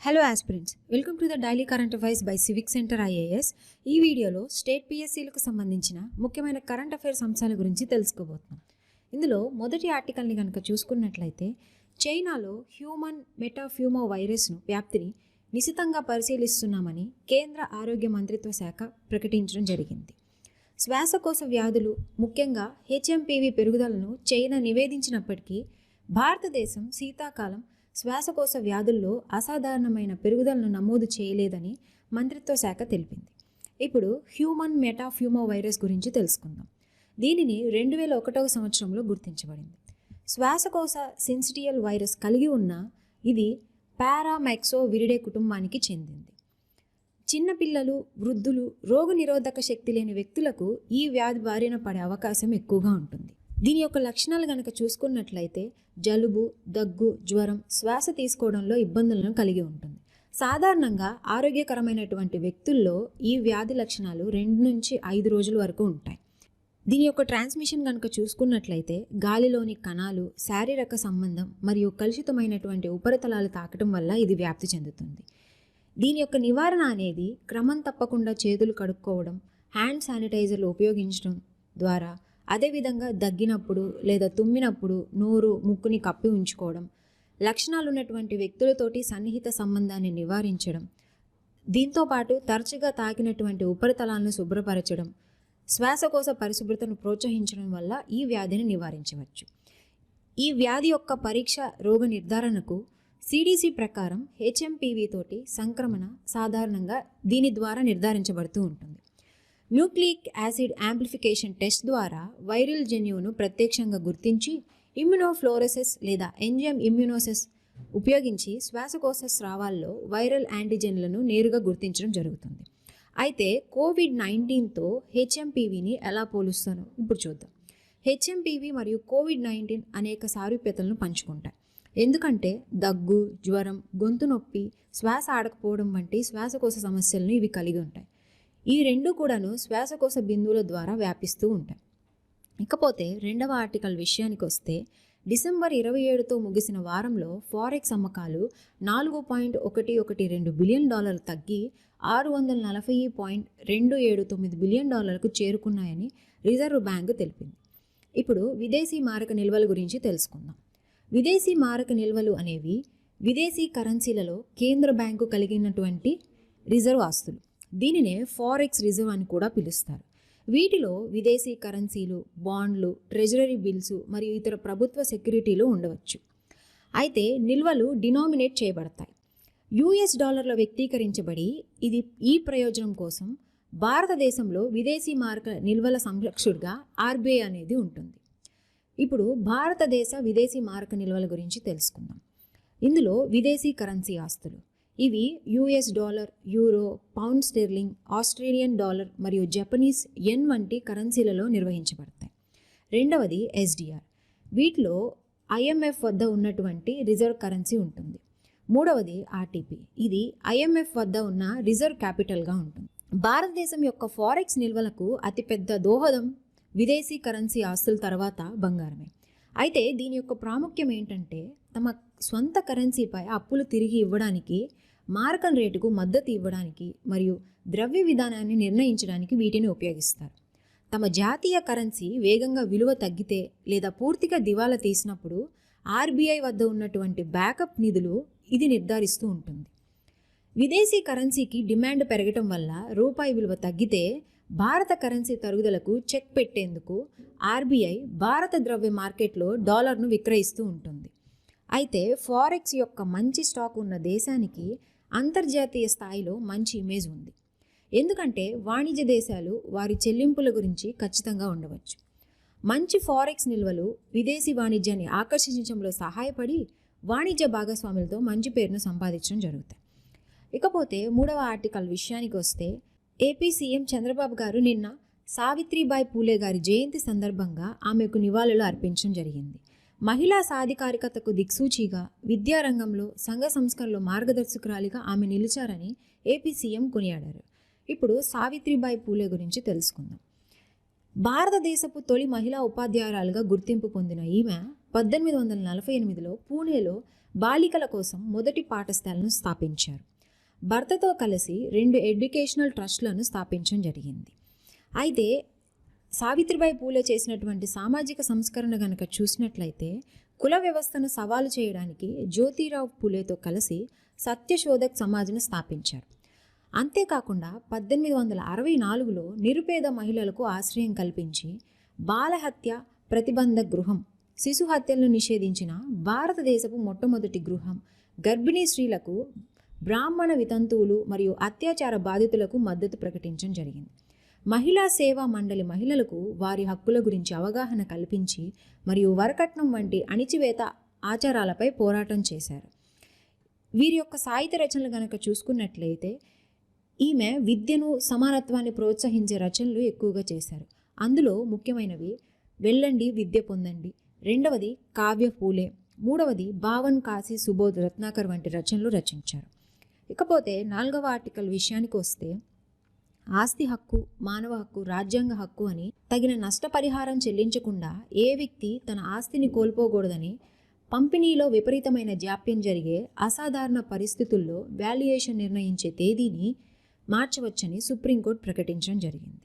Hello aspirants welcome to the daily current affairs by civic centre IAS ఈ వీడియోలో state పిఎస్సీలకు సంబంధించిన ముఖ్యమైన current affairs అంశాల గురించి తెలుసుకోబోతున్నాం. ఇందులో మొదటి ఆర్టికల్ని కనుక చూసుకున్నట్లయితే చైనాలో హ్యూమన్ మెటాఫ్యూమో వైరస్ను వ్యాప్తిని నిశితంగా పరిశీలిస్తున్నామని కేంద్ర ఆరోగ్య మంత్రిత్వ శాఖ ప్రకటించడం జరిగింది. శ్వాసకోశ వ్యాధులు ముఖ్యంగా హెచ్ఎంపీవీ పెరుగుదలను చైనా నివేదించినప్పటికీ భారతదేశం శీతాకాలం శ్వాసకోశ వ్యాధుల్లో అసాధారణమైన పెరుగుదలను నమోదు చేయలేదని మంత్రిత్వ శాఖ తెలిపింది. ఇప్పుడు హ్యూమన్ మెటాఫ్యూమో వైరస్ గురించి తెలుసుకుందాం. దీనిని రెండు వేల ఒకటవ సంవత్సరంలో గుర్తించబడింది. శ్వాసకోశ సెన్సిటియల్ వైరస్ కలిగి ఉన్న ఇది పారామెక్సో విరిడే కుటుంబానికి చెందింది. చిన్నపిల్లలు వృద్ధులు రోగనిరోధక శక్తి లేని వ్యక్తులకు ఈ వ్యాధి బారిన పడే అవకాశం ఎక్కువగా ఉంటుంది. దీని యొక్క లక్షణాలు కనుక చూసుకున్నట్లయితే జలుబు దగ్గు జ్వరం శ్వాస తీసుకోవడంలో ఇబ్బందులను కలిగి ఉంటుంది. సాధారణంగా ఆరోగ్యకరమైనటువంటి వ్యక్తుల్లో ఈ వ్యాధి లక్షణాలు రెండు నుంచి ఐదు రోజుల వరకు ఉంటాయి. దీని యొక్క ట్రాన్స్మిషన్ కనుక చూసుకున్నట్లయితే గాలిలోని కణాలు శారీరక సంబంధం మరియు కలుషితమైనటువంటి ఉపరితలాలు తాకటం వల్ల ఇది వ్యాప్తి చెందుతుంది. దీని యొక్క నివారణ అనేది క్రమం తప్పకుండా చేతులు కడుక్కోవడం హ్యాండ్ శానిటైజర్లు ఉపయోగించడం ద్వారా అదేవిధంగా దగ్గినప్పుడు లేదా తుమ్మినప్పుడు నోరు ముక్కుని కప్పి ఉంచుకోవడం లక్షణాలు ఉన్నటువంటి వ్యక్తులతోటి సన్నిహిత సంబంధాన్ని నివారించడం దీంతో పాటు తరచుగా తాకినటువంటి ఉపరితలాలను శుభ్రపరచడం శ్వాసకోశ పరిశుభ్రతను ప్రోత్సహించడం వల్ల ఈ వ్యాధిని నివారించవచ్చు. ఈ వ్యాధి యొక్క పరీక్ష రోగ నిర్ధారణకు సిడిసి ప్రకారం హెచ్ఎంపీవీ తోటి సంక్రమణ సాధారణంగా దీని ద్వారా నిర్ధారించబడుతూ ఉంటుంది. న్యూక్లిక్ యాసిడ్ యాంప్లిఫికేషన్ టెస్ట్ ద్వారా వైరల్ జన్యువును ప్రత్యక్షంగా గుర్తించి ఇమ్యునోఫ్లోరసిస్ లేదా ఎంజిఎం ఇమ్యునోసిస్ ఉపయోగించి శ్వాసకోశ స్రావాల్లో వైరల్ యాంటీజెన్లను నేరుగా గుర్తించడం జరుగుతుంది. అయితే కోవిడ్ నైన్టీన్తో హెచ్ఎంపీవీని ఎలా పోలుస్తాను ఇప్పుడు చూద్దాం. హెచ్ఎంపీవీ మరియు కోవిడ్ నైన్టీన్ అనేక సారూప్యతలను పంచుకుంటాయి. ఎందుకంటే దగ్గు జ్వరం గొంతు నొప్పి శ్వాస ఆడకపోవడం వంటి శ్వాసకోశ సమస్యలను ఇవి కలిగి ఉంటాయి. ఈ రెండు కూడాను శ్వాసకోశ బిందువుల ద్వారా వ్యాపిస్తూ ఉంటాయి. ఇకపోతే రెండవ ఆర్టికల్ విషయానికి వస్తే డిసెంబర్ ఇరవై ఏడుతో ముగిసిన వారంలో ఫారెక్స్ అమ్మకాలు నాలుగు పాయింట్ ఒకటి ఒకటి రెండు బిలియన్ డాలర్లు తగ్గి ఆరు వందల నలభై పాయింట్ రెండు ఏడు తొమ్మిది బిలియన్ డాలర్లకు చేరుకున్నాయని రిజర్వ్ బ్యాంకు తెలిపింది. ఇప్పుడు విదేశీ మారక నిల్వల గురించి తెలుసుకుందాం. విదేశీ మారక నిల్వలు అనేవి విదేశీ కరెన్సీలలో కేంద్ర బ్యాంకు కలిగినటువంటి రిజర్వ్ ఆస్తులు. దీనినే ఫారెక్స్ రిజర్వ్ అని కూడా పిలుస్తారు. వీటిలో విదేశీ కరెన్సీలు బాండ్లు ట్రెజరీ బిల్స్ మరియు ఇతర ప్రభుత్వ సెక్యూరిటీలు ఉండవచ్చు. అయితే నిల్వలు డినామినేట్ చేయబడతాయి. యుఎస్ డాలర్లో వ్యక్తీకరించబడి ఇది ఈ ప్రయోజనం కోసం భారతదేశంలో విదేశీ మార్క నిల్వల సంరక్షకుడిగా ఆర్బీఐ అనేది ఉంటుంది. ఇప్పుడు భారతదేశ విదేశీ మారక నిల్వల గురించి తెలుసుకుందాం. ఇందులో విదేశీ కరెన్సీ ఆస్తులు ఇవి US dollar euro pound sterling Australian dollar మరియు జపనీస్ ఎన్ వంటి కరెన్సీలలో నిర్వహించబడతాయి. రెండవది ఎస్డిఆర్. వీటిలో ఐఎంఎఫ్ వద్ద ఉన్నటువంటి రిజర్వ్ కరెన్సీ ఉంటుంది. మూడవది ఆర్టీపీ. ఇది ఐఎంఎఫ్ వద్ద ఉన్న రిజర్వ్ క్యాపిటల్గా ఉంటుంది. భారతదేశం యొక్క ఫారెక్స్ నిల్వలకు అతిపెద్ద దోహదం విదేశీ కరెన్సీ ఆస్తుల తర్వాత బంగారమే. అయితే దీని యొక్క ప్రాముఖ్యం ఏంటంటే తమ స్వంత కరెన్సీపై అప్పులు తిరిగి ఇవ్వడానికి మారకం రేటుకు మద్దతు ఇవ్వడానికి మరియు ద్రవ్య విధానాన్ని నిర్ణయించడానికి వీటిని ఉపయోగిస్తారు. తమ జాతీయ కరెన్సీ వేగంగా విలువ తగ్గితే లేదా పూర్తిగా దివాలా తీసినప్పుడు ఆర్బీఐ వద్ద ఉన్నటువంటి బ్యాకప్ నిధులు ఇది నిర్ధారిస్తూ ఉంటుంది. విదేశీ కరెన్సీకి డిమాండ్ పెరగటం వల్ల రూపాయి విలువ తగ్గితే భారత కరెన్సీ తరుగుదలకు చెక్ పెట్టేందుకు ఆర్బీఐ భారత ద్రవ్య మార్కెట్లో డాలర్ను విక్రయిస్తూ ఉంటుంది. అయితే ఫారెక్స్ యొక్క మంచి స్టాక్ ఉన్న దేశానికి అంతర్జాతీయ స్థాయిలో మంచి ఇమేజ్ ఉంది. ఎందుకంటే వాణిజ్య దేశాలు వారి చెల్లింపుల గురించి ఖచ్చితంగా ఉండవచ్చు. మంచి ఫారెక్స్ నిల్వలు విదేశీ వాణిజ్యాన్ని ఆకర్షించడంలో సహాయపడి వాణిజ్య భాగస్వాములతో మంచి పేరును సంపాదించడం జరుగుతాయి ఇకపోతే మూడవ ఆర్టికల్ విషయానికి వస్తే ఏపీ సీఎం చంద్రబాబు గారు నిన్న సావిత్రిబాయి పూలే గారి జయంతి సందర్భంగా ఆమెకు నివాళులు అర్పించడం జరిగింది. మహిళా సాధికారికతకు దిక్సూచిగా విద్యారంగంలో సంఘ సంస్కరణలో మార్గదర్శకురాలిగా ఆమె నిలిచారని ఏపీ సీఎం కొనియాడారు. ఇప్పుడు సావిత్రిబాయి పూలే గురించి తెలుసుకుందాం. భారతదేశపు తొలి మహిళా ఉపాధ్యాయురాలుగా గుర్తింపు పొందిన ఈమె పద్దెనిమిది వందల నలభై ఎనిమిదిలో పూణేలో బాలికల కోసం మొదటి పాఠశాలను స్థాపించారు. భర్తతో కలిసి రెండు ఎడ్యుకేషనల్ ట్రస్ట్లను స్థాపించడం జరిగింది. అయితే సావిత్రిబాయి పూలే చేసినటువంటి సామాజిక సంస్కరణ గనక చూసినట్లయితే కుల వ్యవస్థను సవాలు చేయడానికి జ్యోతిరావు పూలేతో కలిసి సత్యశోధక్ సమాజ్ను స్థాపించారు. అంతేకాకుండా పద్దెనిమిది వందల అరవై నాలుగులో నిరుపేద మహిళలకు ఆశ్రయం కల్పించి బాలహత్య ప్రతిబంధ గృహం శిశు హత్యలను నిషేధించిన భారతదేశపు మొట్టమొదటి గృహం గర్భిణీ స్త్రీలకు బ్రాహ్మణ వితంతువులు మరియు అత్యాచార బాధితులకు మద్దతు ప్రకటించడం జరిగింది. మహిళా సేవా మండలి మహిళలకు వారి హక్కుల గురించి అవగాహన కల్పించి మరియు వరకట్నం వంటి అణిచివేత ఆచారాలపై పోరాటం చేశారు. వీరి యొక్క సాహిత్య రచనలు కనుక చూసుకున్నట్లయితే ఈమె విద్యను సమానత్వాన్ని ప్రోత్సహించే రచనలు ఎక్కువగా చేశారు. అందులో ముఖ్యమైనవి వెళ్ళండి విద్య పొందండి. రెండవది కావ్య పూలే. మూడవది భావన్ కాశీ సుబోధ్ రత్నాకర్ వంటి రచనలు రచించారు. ఇకపోతే నాలుగవ ఆర్టికల్ విషయానికి వస్తే ఆస్తి హక్కు మానవ హక్కు రాజ్యాంగ హక్కు అని తగిన నష్టపరిహారం చెల్లించకుండా ఏ వ్యక్తి తన ఆస్తిని కోల్పోకూడదని పంపిణీలో విపరీతమైన జాప్యం జరిగే అసాధారణ పరిస్థితుల్లో వాల్యుయేషన్ నిర్ణయించే తేదీని మార్చవచ్చని సుప్రీంకోర్టు ప్రకటించడం జరిగింది.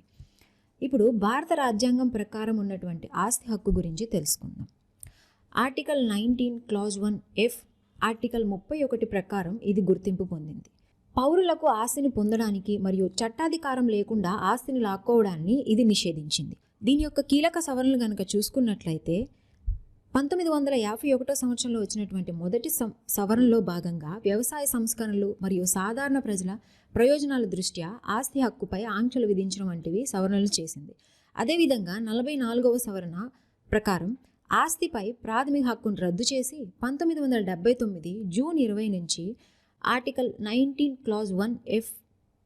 ఇప్పుడు భారత రాజ్యాంగం ప్రకారం ఉన్నటువంటి ఆస్తి హక్కు గురించి తెలుసుకుందాం. Article nineteen clause one F article ముప్పై ఒకటి ప్రకారం ఇది గుర్తింపు పొందింది. పౌరులకు ఆస్తిని పొందడానికి మరియు చట్టాధికారం లేకుండా ఆస్తిని లాక్కోవడాన్ని ఇది నిషేధించింది. దీని యొక్క కీలక సవరణలు కనుక చూసుకున్నట్లయితే పంతొమ్మిది వందల యాభై ఒకటో సంవత్సరంలో వచ్చినటువంటి మొదటి సం సవరణలో భాగంగా వ్యవసాయ సంస్కరణలు మరియు సాధారణ ప్రజల ప్రయోజనాల దృష్ట్యా ఆస్తి హక్కుపై ఆంక్షలు విధించడం వంటివి సవరణలు చేసింది. అదేవిధంగా నలభై నాలుగవ సవరణ ప్రకారం ఆస్తిపై ప్రాథమిక హక్కును రద్దు చేసి పంతొమ్మిది వందల డెబ్బై తొమ్మిది జూన్ ఇరవై నుంచి article nineteen clause one F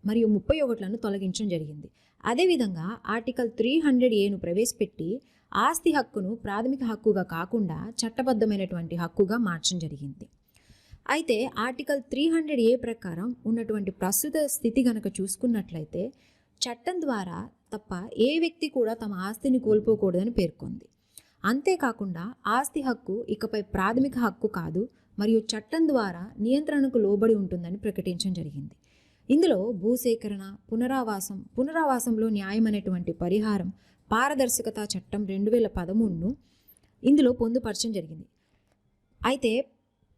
మరియు ముప్పై ఒకట్లను తొలగించడం జరిగింది. అదేవిధంగా ఆర్టికల్ త్రీ హండ్రెడ్ ఏను ప్రవేశపెట్టి ఆస్తి హక్కును ప్రాథమిక హక్కుగా కాకుండా చట్టబద్ధమైనటువంటి హక్కుగా మార్చడం జరిగింది. అయితే ఆర్టికల్ త్రీ హండ్రెడ్ ఏ ప్రకారం ఉన్నటువంటి ప్రస్తుత స్థితి గనక చూసుకున్నట్లయితే చట్టం ద్వారా తప్ప ఏ వ్యక్తి కూడా తమ ఆస్తిని కోల్పోకూడదని పేర్కొంది. అంతేకాకుండా ఆస్తి హక్కు ఇకపై ప్రాథమిక హక్కు కాదు మరియు చట్టం ద్వారా నియంత్రణకు లోబడి ఉంటుందని ప్రకటించడం జరిగింది. ఇందులో భూసేకరణ పునరావాసం పునరావాసంలో న్యాయమైనటువంటి పరిహారం పారదర్శకత చట్టం రెండు వేల పదమూడును ఇందులో పొందుపరచడం జరిగింది. అయితే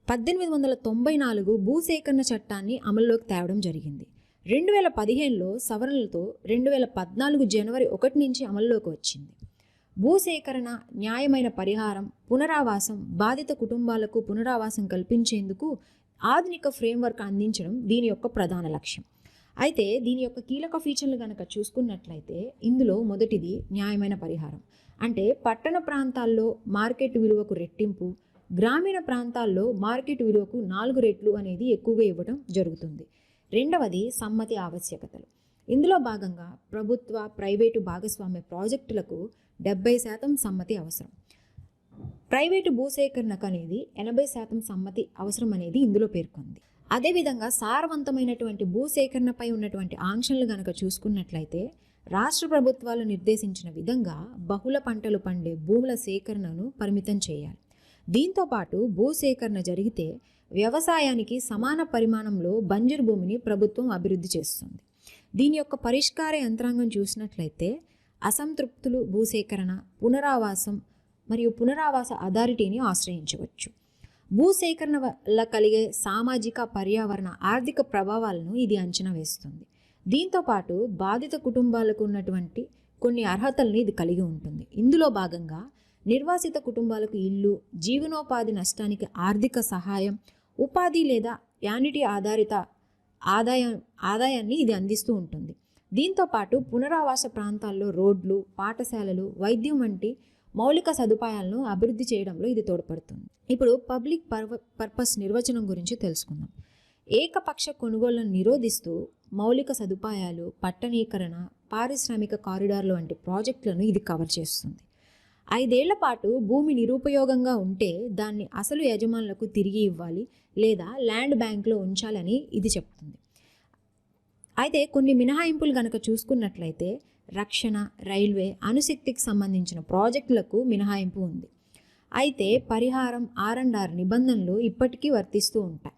పద్దెనిమిది వందల తొంభై నాలుగు భూసేకరణ చట్టాన్ని అమల్లోకి తేవడం జరిగింది. రెండు వేల పదిహేనులో సవరణలతో రెండు వేల పద్నాలుగు జనవరి ఒకటి నుంచి అమల్లోకి వచ్చింది. భూసేకరణ న్యాయమైన పరిహారం పునరావాసం బాధిత కుటుంబాలకు పునరావాసం కల్పించేందుకు ఆధునిక ఫ్రేమ్వర్క్ అందించడం దీని యొక్క ప్రధాన లక్ష్యం. అయితే దీని యొక్క కీలక ఫీచర్లు కనుక చూసుకున్నట్లయితే ఇందులో మొదటిది న్యాయమైన పరిహారం. అంటే పట్టణ ప్రాంతాల్లో మార్కెట్ విలువకు రెట్టింపు గ్రామీణ ప్రాంతాల్లో మార్కెట్ విలువకు నాలుగు రెట్లు అనేది ఎక్కువగా ఇవ్వడం జరుగుతుంది. రెండవది సమ్మతి ఆవశ్యకతలు. ఇందులో భాగంగా ప్రభుత్వ ప్రైవేటు భాగస్వామ్య ప్రాజెక్టులకు డెబ్బై శాతం సమ్మతి అవసరం. ప్రైవేటు భూసేకరణకు అనేది ఎనభై శాతం సమ్మతి అవసరం అనేది ఇందులో పేర్కొంది. అదేవిధంగా సారవంతమైనటువంటి భూసేకరణపై ఉన్నటువంటి ఆంక్షలు గనక చూసుకున్నట్లయితే రాష్ట్ర ప్రభుత్వాలు నిర్దేశించిన విధంగా బహుళ పంటలు పండే భూముల సేకరణను పరిమితం చేయాలి. దీంతో పాటు భూసేకరణ జరిగితే వ్యవసాయానికి సమాన పరిమాణంలో బంజరు భూమిని ప్రభుత్వం అభివృద్ధి చేస్తుంది. దీని యొక్క పరిష్కార యంత్రాంగం చూసినట్లయితే అసంతృప్తులు భూసేకరణ పునరావాసం మరియు పునరావాస అథారిటీని ఆశ్రయించవచ్చు. భూసేకరణ వల్ల కలిగే సామాజిక పర్యావరణ ఆర్థిక ప్రభావాలను ఇది అంచనా వేస్తుంది. దీంతో పాటు బాధిత కుటుంబాలకు ఉన్నటువంటి కొన్ని అర్హతలను ఇది కలిగి ఉంటుంది. ఇందులో భాగంగా నిర్వాసిత కుటుంబాలకు ఇల్లు జీవనోపాధి నష్టానికి ఆర్థిక సహాయం ఉపాధి లేదా యానిటీ ఆధారిత ఆదాయం ఆదాయాన్ని ఇది అందిస్తూ ఉంటుంది. దీంతో పాటు పునరావాస ప్రాంతాల్లో రోడ్లు పాఠశాలలు వైద్యం వంటి మౌలిక సదుపాయాలను అభివృద్ధి చేయడంలో ఇది తోడ్పడుతుంది. ఇప్పుడు పబ్లిక్ పర్వ పర్పస్ నిర్వచనం గురించి తెలుసుకుందాం. ఏకపక్ష కొనుగోళ్ళను నిరోధిస్తూ మౌలిక సదుపాయాలు పట్టణీకరణ పారిశ్రామిక కారిడార్లు వంటి ప్రాజెక్టులను ఇది కవర్ చేస్తుంది. ఐదేళ్ళ పాటు భూమి నిరుపయోగంగా ఉంటే దాన్ని అసలు యజమానులకు తిరిగి ఇవ్వాలి లేదా ల్యాండ్ బ్యాంక్లో ఉంచాలని ఇది చెప్తుంది. అయితే కొన్ని మినహాయింపులు కనుక చూసుకున్నట్లయితే రక్షణ రైల్వే అణుశక్తికి సంబంధించిన ప్రాజెక్టులకు మినహాయింపు ఉంది. అయితే పరిహారం ఆర్ అండ్ ఆర్ నిబంధనలు ఇప్పటికీ వర్తిస్తూ ఉంటాయి.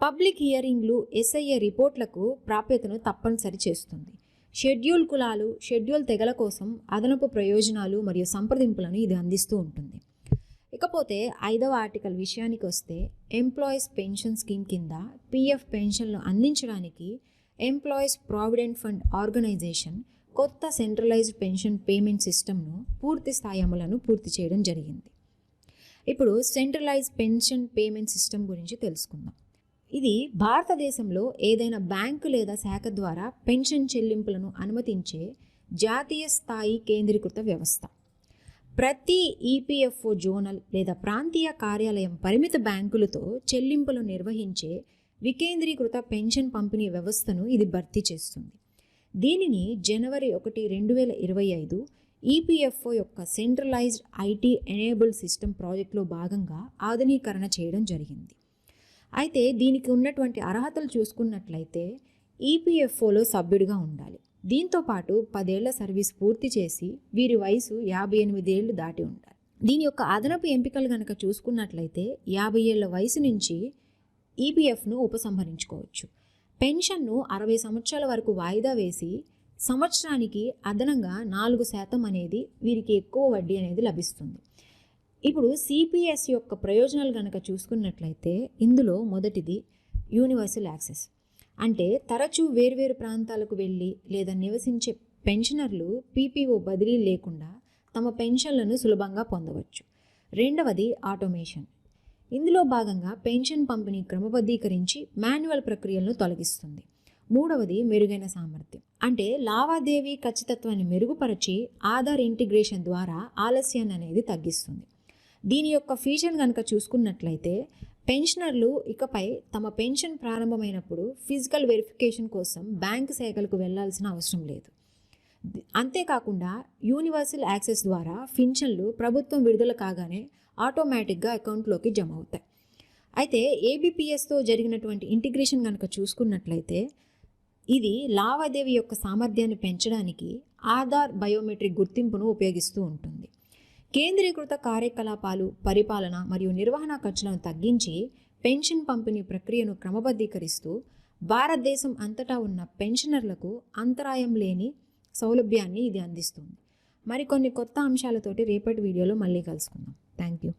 పబ్లిక్ హియరింగ్లు ఎస్ఐఏ రిపోర్ట్లకు ప్రాప్యతను తప్పనిసరి చేస్తుంది. షెడ్యూల్ కులాలు షెడ్యూల్ తెగల కోసం అదనపు ప్రయోజనాలు మరియు సంప్రదింపులను ఇది అందిస్తూ ఉంటుంది. ఇకపోతే ఐదవ ఆర్టికల్ విషయానికి వస్తే ఎంప్లాయీస్ పెన్షన్ స్కీమ్ కింద పీఎఫ్ పెన్షన్లు అందించడానికి ఎంప్లాయీస్ ప్రావిడెంట్ ఫండ్ ఆర్గనైజేషన్ కొత్త సెంట్రలైజ్డ్ పెన్షన్ పేమెంట్ సిస్టమ్ను పూర్తి స్థాయి అమలను పూర్తి చేయడం జరిగింది. ఇప్పుడు సెంట్రలైజ్ పెన్షన్ పేమెంట్ సిస్టమ్ గురించి తెలుసుకుందాం. ఇది భారతదేశంలో ఏదైనా బ్యాంకు లేదా శాఖ ద్వారా పెన్షన్ చెల్లింపులను అనుమతించే జాతీయ స్థాయి కేంద్రీకృత వ్యవస్థ. ప్రతి ఈపీఎఫ్ఓ జోనల్ లేదా ప్రాంతీయ కార్యాలయం పరిమిత బ్యాంకులతో చెల్లింపులు నిర్వహించే వికేంద్రీకృత పెన్షన్ పంపిణీ వ్యవస్థను ఇది భర్తీ చేస్తుంది. దీనిని జనవరి ఒకటి రెండు వేల ఇరవై ఐదు ఈపీఎఫ్ఓ యొక్క సెంట్రలైజ్డ్ ఐటీ ఎనేబుల్ సిస్టమ్ ప్రాజెక్టులో భాగంగా ఆధునీకరణ చేయడం జరిగింది. అయితే దీనికి ఉన్నటువంటి అర్హతలు చూసుకున్నట్లయితే ఈపీఎఫ్ఓలో సభ్యుడిగా ఉండాలి. దీంతో పాటు పదేళ్ళ సర్వీస్ పూర్తి చేసి వీరి వయసు యాభై ఎనిమిది ఏళ్ళు దాటి ఉండాలి. దీని యొక్క అదనపు ఎంపికలు కనుక చూసుకున్నట్లయితే యాభై ఏళ్ళ వయసు నుంచి ఈపీఎఫ్ను ఉపసంహరించుకోవచ్చు. పెన్షన్ను అరవై సంవత్సరాల వరకు వాయిదా వేసి సంవత్సరానికి అదనంగా నాలుగు శాతం అనేది వీరికి ఎక్కువ వడ్డీ అనేది లభిస్తుంది. ఇప్పుడు సిపిఎస్ యొక్క ప్రయోజనాలు కనుక చూసుకున్నట్లయితే ఇందులో మొదటిది యూనివర్సల్ యాక్సెస్ అంటే తరచూ వేర్వేరు ప్రాంతాలకు వెళ్ళి లేదా నివసించే పెన్షనర్లు పీపీఓ బదిలీ లేకుండా తమ పెన్షన్లను సులభంగా పొందవచ్చు. రెండవది ఆటోమేషన్. ఇందులో భాగంగా పెన్షన్ పంపిణీ క్రమబద్ధీకరించి మాన్యువల్ ప్రక్రియలను తొలగిస్తుంది. మూడవది మెరుగైన సామర్థ్యం. అంటే లావాదేవీ ఖచ్చితత్వాన్ని మెరుగుపరిచి ఆధార్ ఇంటిగ్రేషన్ ద్వారా ఆలస్యాన్ని అనేది తగ్గిస్తుంది. దీని యొక్క ఫీచర్ కనుక చూసుకున్నట్లయితే పెన్షనర్లు ఇకపై తమ పెన్షన్ ప్రారంభమైనప్పుడు ఫిజికల్ వెరిఫికేషన్ కోసం బ్యాంక్ శాఖలకు వెళ్ళాల్సిన అవసరం లేదు. అంతేకాకుండా యూనివర్సల్ యాక్సెస్ ద్వారా పింఛన్లు ప్రభుత్వం విడుదల కాగానే ఆటోమేటిక్గా అకౌంట్లోకి జమ అవుతాయి. అయితే ఏబిపిఎస్తో జరిగినటువంటి ఇంటిగ్రేషన్ కనుక చూసుకున్నట్లయితే ఇది లావాదేవీ యొక్క సామర్థ్యాన్ని పెంచడానికి ఆధార్ బయోమెట్రిక్ గుర్తింపును ఉపయోగిస్తూ ఉంటుంది. కేంద్రీకృత కార్యకలాపాలు పరిపాలన మరియు నిర్వహణ ఖర్చులను తగ్గించి పెన్షన్ పంపిణీ ప్రక్రియను క్రమబద్ధీకరిస్తూ భారతదేశం అంతటా ఉన్న పెన్షనర్లకు అంతరాయం లేని సౌలభ్యాన్ని ఇది అందిస్తుంది. మరికొన్ని కొత్త అంశాలతోటి రేపటి వీడియోలో మళ్ళీ కలుసుకుందాం. Thank you.